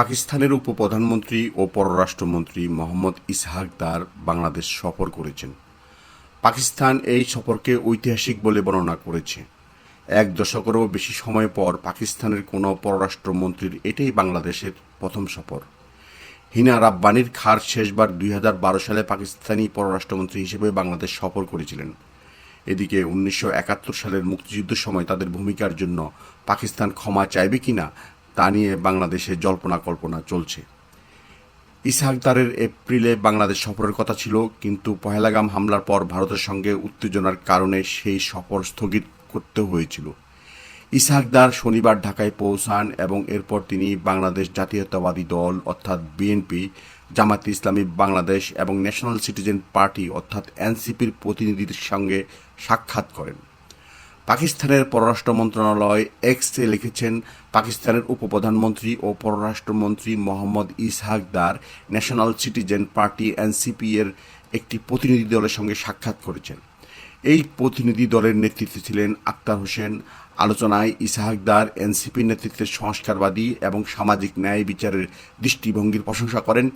পাকিস্তানের উপপ্রধানমন্ত্রী ও পররাষ্ট্রমন্ত্রী মোহাম্মদ ইসহাক দার বাংলাদেশ সফর করেছেন। পাকিস্তান এই সফরকে ঐতিহাসিক বলে বর্ণনা করেছে। এক দশকেরও বেশি সময় পর পাকিস্তানের কোনো পররাষ্ট্রমন্ত্রীর এটাই বাংলাদেশের প্রথম সফর। হিনা রাব্বানির খার শেষবার দুই হাজার বারো সালে পাকিস্তানি পররাষ্ট্রমন্ত্রী হিসেবে বাংলাদেশ সফর করেছিলেন। এদিকে উনিশশো একাত্তর সালের মুক্তিযুদ্ধের সময় তাদের ভূমিকার জন্য পাকিস্তান ক্ষমা চাইবে কিনা তা নিয়ে বাংলাদেশে জল্পনা কল্পনা চলছে। ইসহাকদারের এপ্রিলে বাংলাদেশ সফরের কথা ছিল, কিন্তু পহেলাগাম হামলার পর ভারতের সঙ্গে উত্তেজনার কারণে সেই সফর স্থগিত করতে হয়েছিল। ইসহাকদার শনিবার ঢাকায় পৌঁছান এবং এরপর তিনি বাংলাদেশ জাতীয়তাবাদী দল, অর্থাৎ বিএনপি জামাতে ইসলামী বাংলাদেশ এবং ন্যাশনাল সিটিজেন পার্টি, অর্থাৎ এনসিপির প্রতিনিধিদের সঙ্গে সাক্ষাৎ করেন। পাকিস্তানের পররাষ্ট্র মন্ত্রণালয় এক্সে লিখেছেন, পাকিস্তানের উপপ্রধানমন্ত্রী ও পররাষ্ট্রমন্ত্রী মোহাম্মদ ইসহাক দার ন্যাশনাল সিটিজেন পার্টি এনসিপি এর একটি প্রতিনিধি দলের সঙ্গে সাক্ষাৎ করেছেন। এই প্রতিনিধি দলের নেতৃত্বে ছিলেন আক্তার হোসেন। আলোচনায় ইসাহাকদার এনসিপি নেতৃত্বের সংস্কারবাদী এবং সামাজিক ন্যায় বিচারের দৃষ্টিভঙ্গির প্রশংসা করেন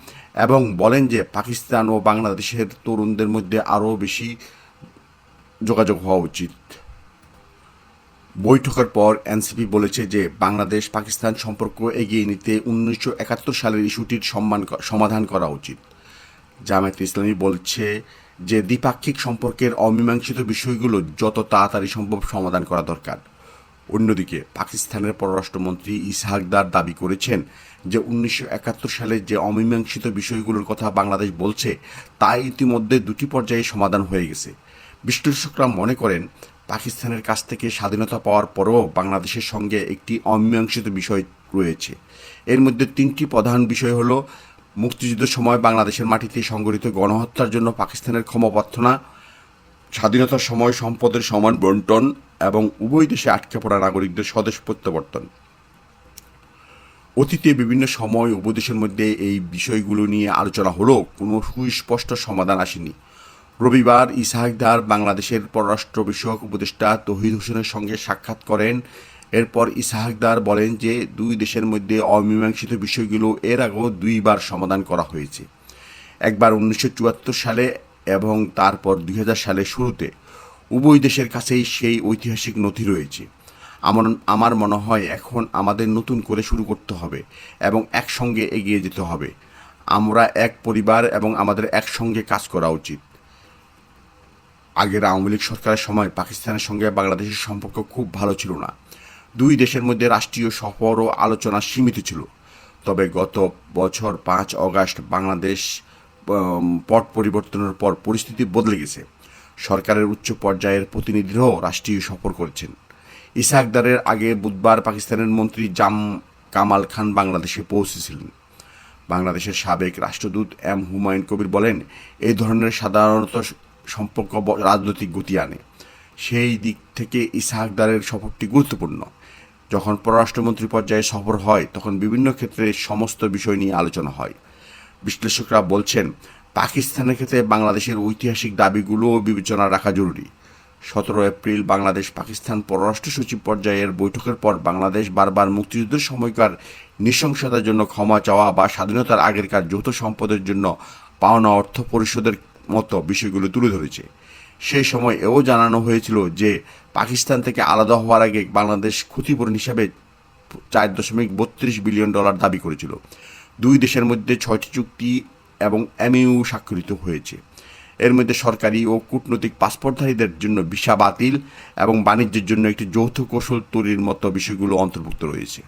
এবং বলেন যে পাকিস্তান ও বাংলাদেশের তরুণদের মধ্যে আরও বেশি যোগাযোগ হওয়া উচিত। বৈঠকের পর এনসিপি বলেছে যে বাংলাদেশ পাকিস্তান সম্পর্ক এগিয়ে নিতে উনিশশো একাত্তর সালের ইস্যুটির সম্মান সমাধান করা উচিত। জামায়াত ইসলামী বলছে যে দ্বিপাক্ষিক সম্পর্কের অমীমাংসিত বিষয়গুলো যত তাড়াতাড়ি সম্ভব সমাধান করা দরকার। অন্যদিকে পাকিস্তানের পররাষ্ট্রমন্ত্রী ইসহাকদার দাবি করেছেন যে উনিশশো একাত্তর সালে যে অমীমাংসিত বিষয়গুলোর কথা বাংলাদেশ বলছে, তা ইতিমধ্যে দুটি পর্যায়ে সমাধান হয়ে গেছে। বিশ্লেষকরা মনে করেন পাকিস্তানের কাছ থেকে স্বাধীনতা পাওয়ার পরও বাংলাদেশের সঙ্গে একটি অমীমাংসিত বিষয় রয়েছে। এর মধ্যে তিনটি প্রধান বিষয় হলো মুক্তিযুদ্ধের সময় বাংলাদেশের মাটিতে সংগঠিত গণহত্যার জন্য পাকিস্তানের ক্ষমাপ্রার্থনা, স্বাধীনতার সময় সম্পদের সমান বন্টন এবং উভয় দেশে আটকে পড়া নাগরিকদের স্বদেশ প্রত্যাবর্তন। অতীতে বিভিন্ন সময় উপদেশের মধ্যে এই বিষয়গুলো নিয়ে আলোচনা হলেও কোনো সুস্পষ্ট সমাধান আসেনি। রবিবার ইসাহাকদার বাংলাদেশের পররাষ্ট্র বিষয়ক উপদেষ্টা তহিদ হোসেনের সঙ্গে সাক্ষাৎ করেন। এরপর ইসাহাকদার বলেন যে, দুই দেশের মধ্যে অমীমাংসিত বিষয়গুলো এর আগেও দুইবার সমাধান করা হয়েছে। একবার উনিশশো চুয়াত্তর সালে এবং তারপর দুই সালের শুরুতে উভয় দেশের কাছেই সেই ঐতিহাসিক নথি রয়েছে। আমার আমার মনে হয় এখন আমাদের নতুন করে শুরু করতে হবে এবং একসঙ্গে এগিয়ে যেতে হবে। আমরা এক পরিবার এবং আমাদের একসঙ্গে কাজ করা উচিত। আগের আওয়ামী লীগ সরকারের সময় পাকিস্তানের সঙ্গে বাংলাদেশের সম্পর্ক খুব ভালো ছিল না। দুই দেশের মধ্যে রাষ্ট্রীয় সফর ও আলোচনা সীমিত ছিল। তবে গত বছর পাঁচ অগাস্ট বাংলাদেশ পট পরিবর্তনের পর পরিস্থিতি বদলে গেছে। সরকারের উচ্চ পর্যায়ের প্রতিনিধিরাও রাষ্ট্রীয় সফর করেছেন। ইসাকদারের আগে বুধবার পাকিস্তানের মন্ত্রী জাম কামাল খান বাংলাদেশে পৌঁছেছিলেন। বাংলাদেশের সাবেক রাষ্ট্রদূত এম হুমায়ুন কবির বলেন এই ধরনের সাধারণত সম্পর্ক রাজনৈতিক গতি আনে। সেই দিক থেকে ইসাহাকদারের সফরটি গুরুত্বপূর্ণ। যখন পররাষ্ট্রমন্ত্রী পর্যায়ে সফর হয়, তখন বিভিন্ন ক্ষেত্রে সমস্ত বিষয় নিয়ে আলোচনা হয়। বিশ্লেষকরা বলছেন, পাকিস্তানের ক্ষেত্রে বাংলাদেশের ঐতিহাসিক দাবিগুলোও বিবেচনা রাখা জরুরি। সতেরো এপ্রিল বাংলাদেশ পাকিস্তান পররাষ্ট্র সচিব পর্যায়ের বৈঠকের পর বাংলাদেশ বারবার মুক্তিযুদ্ধের সময়কার নৃশংসতার জন্য ক্ষমা চাওয়া বা স্বাধীনতার আগেরকার যৌথ সম্পদের জন্য পাওনা অর্থ পরিশোধের মতো বিষয়গুলো তুলে ধরেছে। সেই সময় এও জানানো হয়েছিল যে, পাকিস্তান থেকে আলাদা হওয়ার আগে বাংলাদেশ ক্ষতিপূরণ হিসাবে চার দশমিক বত্রিশ বিলিয়ন ডলার দাবি করেছিল। দুই দেশের মধ্যে ছয়টি চুক্তি এবং এমইউ স্বাক্ষরিত হয়েছে। এর মধ্যে সরকারি ও কূটনৈতিক পাসপোর্টধারীদের জন্য ভিসা বাতিল এবং বাণিজ্যের জন্য একটি যৌথ কৌশল তৈরির মতো বিষয়গুলো অন্তর্ভুক্ত রয়েছে।